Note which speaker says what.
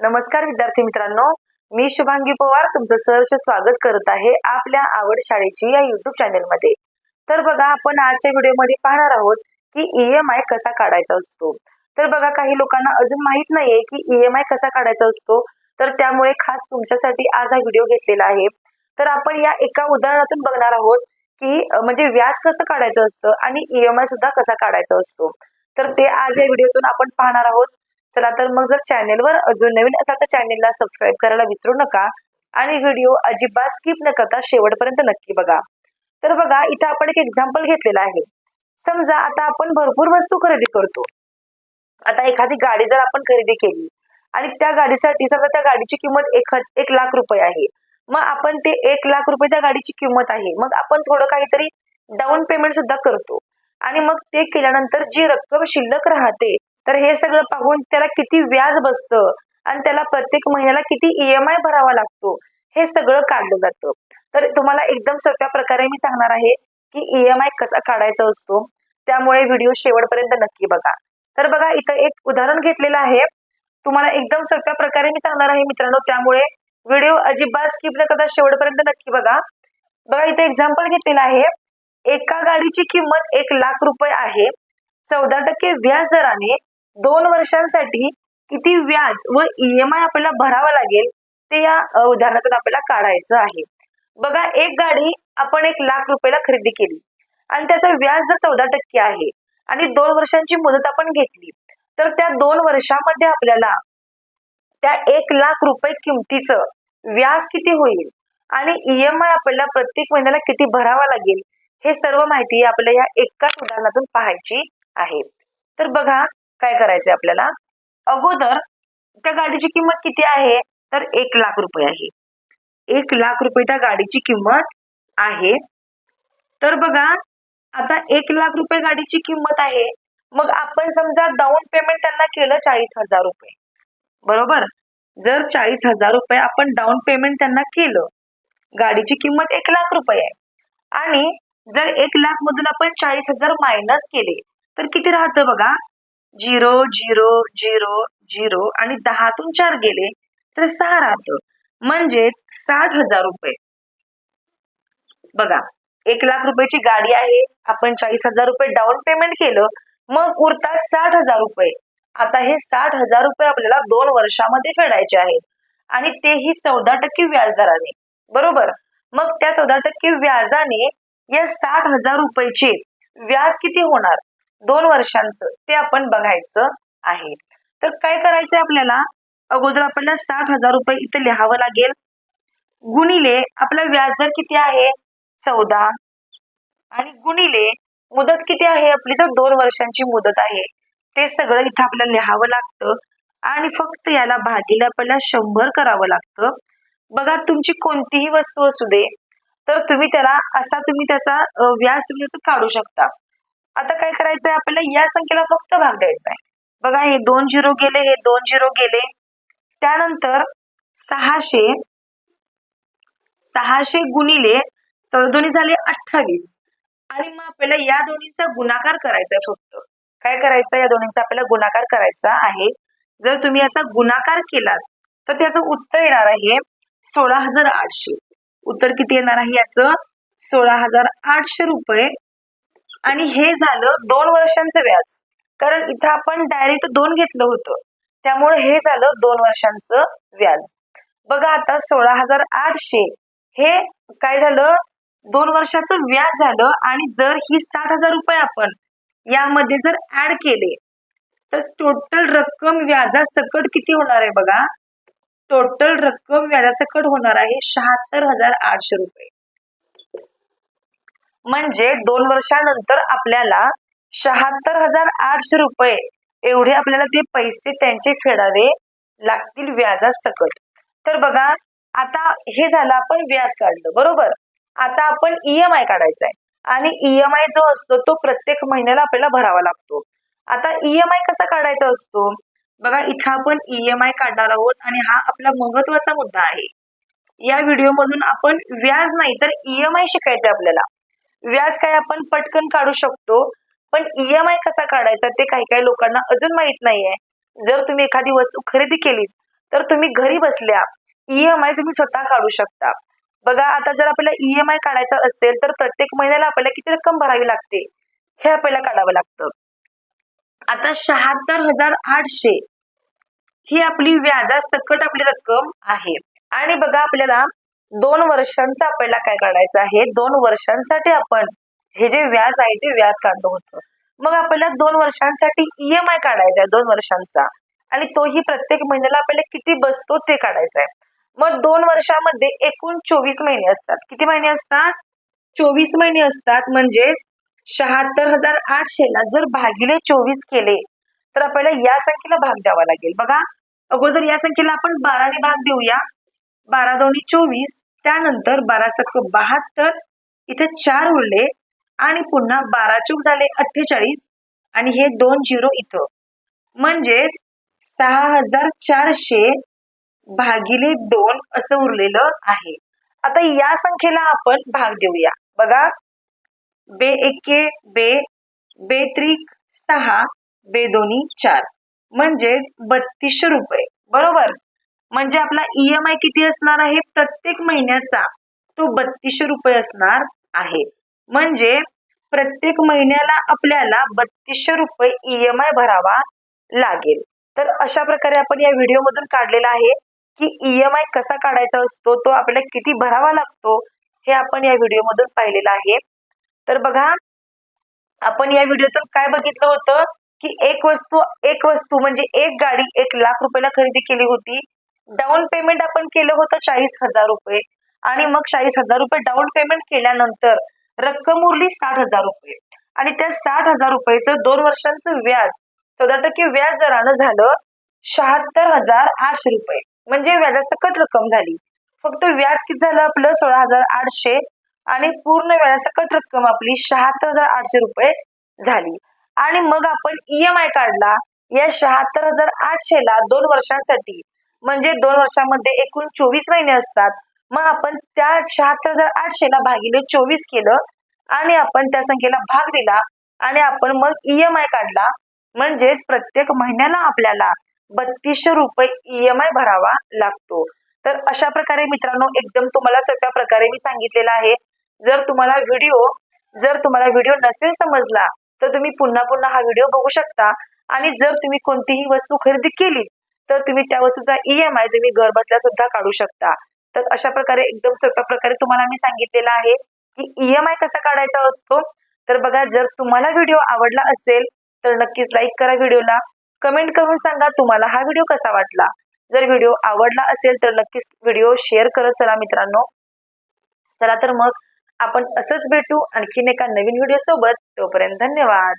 Speaker 1: नमस्कार विद्यार्थी मित्रांनो. मी शुभांगी पवार तुमचं सहर्ष स्वागत करत आहे आपल्या आवड शाळेची या युट्यूब चॅनेलमध्ये तर बघा आपण आजच्या व्हिडिओमध्ये पाहणार आहोत की ईएमआय कसा काढायचा असतो. तर बघा काही लोकांना अजून माहीत नाहीये की ईएमआय कसा काढायचा असतो. तर त्यामुळे खास तुमच्यासाठी आज हा व्हिडिओ घेतलेला आहे. तर आपण या एका उदाहरणातून बघणार आहोत की म्हणजे व्याज कसं काढायचं असतं आणि ईएमआय सुद्धा कसा काढायचा असतो. तर ते आज या व्हिडिओतून आपण पाहणार आहोत. चला तर मग जर चॅनेलवर अजून नवीन असाल तर चॅनेलला सबस्क्राईब करायला विसरू नका. आणि व्हिडिओ अजिबात स्किप न करता शेवटपर्यंत नक्की बघा. तर बघा इथं आपण एक एक्झाम्पल घेतलेलं आहे. समजा आता आपण भरपूर वस्तू खरेदी करतो. आता एखादी गाडी जर आपण खरेदी केली आणि त्या गाडीसाठी समजा त्या गाडीची किंमत एक एक लाख रुपये आहे. मग आपण ते एक लाख रुपये त्या गाडीची किंमत आहे. मग आपण थोडं काहीतरी डाऊन पेमेंट सुद्धा करतो. आणि मग ते केल्यानंतर जी रक्कम शिल्लक राहते तर हे सगळं पाहून त्याला किती व्याज बसतं आणि त्याला प्रत्येक महिन्याला किती ईएमआय भरावा लागतो हे सगळं काढलं जातं. तर तुम्हाला एकदम सोप्या प्रकारे मी सांगणार आहे की ईएमआय कसा काढायचा असतो त्यामुळे व्हिडिओ शेवटपर्यंत नक्की बघा. तर बघा इथं एक उदाहरण घेतलेलं आहे. तुम्हाला एकदम सोप्या प्रकारे मी सांगणार आहे मित्रांनो त्यामुळे व्हिडिओ अजिबात स्किप न करता शेवटपर्यंत नक्की बघा. बघा इथे एक्झाम्पल घेतलेलं आहे. एका गाडीची किंमत एक लाख रुपये आहे. चौदा टक्के व्याज दराने दोन वर्षांसाठी किती व्याज व ईएमआय आपल्याला भरावा लागेल ते या उदाहरणातून आपल्याला काढायचं आहे. बघा एक गाडी आपण एक लाख रुपयाला खरेदी केली आणि त्याचा व्याज दर चौदा टक्के आहे आणि दोन वर्षांची मुदत आपण घेतली तर त्या दोन वर्षामध्ये आपल्याला त्या एक लाख रुपये किमतीचं व्याज किती होईल आणि ईएमआय आपल्याला प्रत्येक महिन्याला किती भरावा लागेल हे सर्व माहिती आपल्याला या एकाच उदाहरणातून पाहायची आहे. तर बघा काय करायचंय आपल्याला? अगोदर त्या गाडीची किंमत किती आहे? तर एक लाख रुपये आहे. एक लाख रुपये त्या गाडीची किंमत आहे. तर बघा आता एक लाख रुपये गाडीची किंमत आहे. मग आपण समजा डाऊन पेमेंट त्यांना केलं चाळीस हजार रुपये. बरोबर? जर चाळीस हजार रुपये आपण डाऊन पेमेंट त्यांना केलं गाडीची किंमत एक लाख रुपये आहे. आणि जर एक लाख मधून आपण चाळीस हजार मायनस केले तर किती राहतं बघा? झिरो झिरो झिरो झिरो आणि दहातून चार गेले तर सहा राहतं. म्हणजेच साठ हजार रुपये. बघा एक लाख रुपयाची गाडी आहे आपण चाळीस हजार रुपये डाऊन पेमेंट केलं मग उरतात साठ हजार रुपये. आता हे साठ हजार रुपये आपल्याला दोन वर्षामध्ये फेडायचे आहेत. आणि तेही चौदा टक्के व्याजदराने. बरोबर? मग त्या चौदा टक्के व्याजाने या साठ हजार रुपयाचे व्याज किती होणार? दोन वर्षांचं ते आपण बघायचं आहे. तर काय करायचंय आपल्याला? अगोदर आपल्याला साठ हजार रुपये इथं लिहावं लागेल. गुणिले आपला व्याजदर किती आहे? चौदा. आणि गुणिले मुदत किती आहे? आपली तर दोन वर्षांची मुदत आहे. ते सगळं इथं आपल्याला लिहावं लागतं. आणि फक्त याला भागीला आपल्याला शंभर करावं लागतं. बघा तुमची कोणतीही वस्तू असू दे तर तुम्ही त्याला असा तुम्ही त्याचा व्याज तुम्ही काढू शकता. आता काय करायचंय? आपल्याला या संख्येला फक्त भाग द्यायचा आहे बघा हे दोन झिरो गेले हे दोन झिरो गेले. त्यानंतर सहाशे सहाशे गुणिले तर दोन्ही झाले अठ्ठावीस. आणि मग आपल्याला या दोन्हीचा गुणाकार करायचा आहे फक्त. काय करायचं? या दोन्हीचा आपल्याला गुणाकार करायचा आहे. जर तुम्ही याचा गुणाकार केलात तर त्याचं उत्तर येणार आहे सोळा हजार आठशे. उत्तर किती येणार आहे? याचं सोळा हजार आठशे रुपये. आणि हे झालं दोन वर्षांचं व्याज. कारण इथं आपण डायरेक्ट दोन घेतलं होतं. त्यामुळे हे झालं दोन वर्षांचं व्याज. बघा आता सोळा हजार आठशे. हे काय झालं? दोन वर्षाचं व्याज झालं आणि जर ही साठ हजार रुपये आपण यामध्ये जर ऍड केले तर टोटल रक्कम व्याजासकट किती होणार आहे बघा? टोटल रक्कम व्याजासकट होणार आहे शहात्तर हजार आठशे रुपये. म्हणजे दोन वर्षानंतर आपल्याला शहात्तर हजार आठशे रुपये एवढे आपल्याला ते पैसे त्यांचे फेडावे लागतील व्याजासकट तर बघा आता हे झालं आपण व्याज काढलं बरोबर? आता आपण ईएमआय काढायचा आहे आणि ईएमआय जो असतो तो प्रत्येक महिन्याला आपल्याला भरावा लागतो. आता ईएमआय कसा काढायचा असतो? बघा इथं आपण ईएमआय काढणार आहोत आणि हा आपला महत्त्वाचा मुद्दा आहे. या व्हिडिओमधून आपण व्याज नाही तर ईएमआय शिकायचं आहे आपल्याला. व्याज काय आपण पटकन काढू शकतो पण ईएमआय कसा काढायचा ते काही काही लोकांना अजून माहीत नाहीये. जर तुम्ही एखादी वस्तू खरेदी केली तर तुम्ही घरी बसल्या ईएमआय तुम्ही स्वतः काढू शकता. बघा आता जर आपल्याला ईएमआय काढायचा असेल तर प्रत्येक महिन्याला आपल्याला किती रक्कम भरावी लागते? हे आपल्याला काढावं लागतं. आता शहात्तर हजार आठशे ही आपली व्याजासकट आपली रक्कम आहे. आणि बघा आपल्याला दोन वर्षांचा आपल्याला काय काढायचं आहे? दोन वर्षांसाठी आपण हे जे व्याज आहे ते व्याज काढलं होतं. मग आपल्याला दोन वर्षांसाठी ईएमआय काढायचा आहे दोन वर्षांचा. आणि तोही प्रत्येक महिन्याला आपल्याला किती बसतो ते काढायचा आहे. मग दोन वर्षामध्ये एकूण चोवीस महिने असतात. किती महिने असतात? चोवीस महिने असतात म्हणजे शहात्तर हजार आठशेला जर भागिले चोवीस केले तर आपल्याला या संख्येला भाग द्यावा लागेल. बघा अगोदर या संख्येला आपण बाराने भाग देऊया. बारा दोन्ही चोवीस त्यानंतर बारा सक्क बहात्तर इथे चार उरले आणि पुन्हा बारा चूक झाले अठ्ठेचाळीस आणि हे दोन झिरो इथं. म्हणजेच सहा हजार चारशे भागिले दोन असं उरलेलं आहे. आता या संख्येला आपण भाग देऊया. बघा बे एके बे बे त्रिक सहा बे दोन्ही चार. म्हणजेच बत्तीसशे रुपये. बरोबर? म्हणजे आपला ईएमआय किती असणार आहे? प्रत्येक महिन्याचा तो बत्तीसशे रुपये असणार आहे. म्हणजे प्रत्येक महिन्याला आपल्याला बत्तीसशे रुपये ईएमआय भरावा लागेल. तर अशा प्रकारे आपण या व्हिडिओमधून काढलेला आहे की ईएमआय कसा काढायचा असतो तो आपल्याला किती भरावा लागतो हे आपण या व्हिडिओमधून पाहिलेलं आहे. तर बघा आपण या व्हिडिओतून काय बघितलं होतं की एक वस्तू एक वस्तू म्हणजे एक गाडी एक लाख रुपयाला खरेदी केली होती. डाऊन पेमेंट आपण केलं होतं चाळीस हजार रुपये. आणि मग चाळीस हजार रुपये डाऊन पेमेंट केल्यानंतर रक्कम उरली साठ हजार रुपये. आणि त्या साठ हजार रुपयेचं दोन वर्षांचं व्याज चौदा टक्के व्याज दरानं झालं शहात्तर हजार आठशे रुपये. म्हणजे व्याजासकट रक्कम झाली. फक्त व्याज किती झालं आपलं? सोळा हजार आठशे. आणि पूर्ण व्याजासकट रक्कम आपली शहात्तर हजार आठशे रुपये झाली. आणि मग आपण ईएमआय काढला. या शहात्तर हजार आठशेला दोन वर्षांसाठी म्हणजे दोन वर्षामध्ये एकूण चोवीस महिने असतात. मग आपण त्या शहात्तर हजार आठशेला भागिले चोवीस केलं आणि आपण त्या संख्येला भाग दिला आणि आपण मग ईएमआय काढला. म्हणजेच प्रत्येक महिन्याला आपल्याला बत्तीसशे रुपये ईएमआय भरावा लागतो. तर अशा प्रकारे मित्रांनो एकदम तुम्हाला सोप्या प्रकारे मी सांगितलेलं आहे. जर तुम्हाला व्हिडिओ जर तुम्हाला व्हिडिओ नसेल समजला तर तुम्ही पुन्हा पुन्हा हा व्हिडिओ बघू शकता. आणि जर तुम्ही कोणतीही वस्तू खरेदी केली तर तुम्ही त्या वस्तूचा ईएमआय तुम्ही घर बसल्या सुद्धा काढू शकता. तर अशा प्रकारे एकदम सोप्या प्रकारे तुम्हाला मी सांगितलेलं आहे की ईएमआय कसा काढायचा असतो. तर बघा जर तुम्हाला व्हिडिओ आवडला असेल तर नक्कीच लाईक करा व्हिडिओला. कमेंट करून सांगा तुम्हाला हा व्हिडिओ कसा वाटला. जर व्हिडिओ आवडला असेल तर नक्कीच व्हिडिओ शेअर करत चला मित्रांनो. चला तर मग आपण असंच भेटू आणखीन एका नवीन व्हिडिओ सोबत तोपर्यंत धन्यवाद.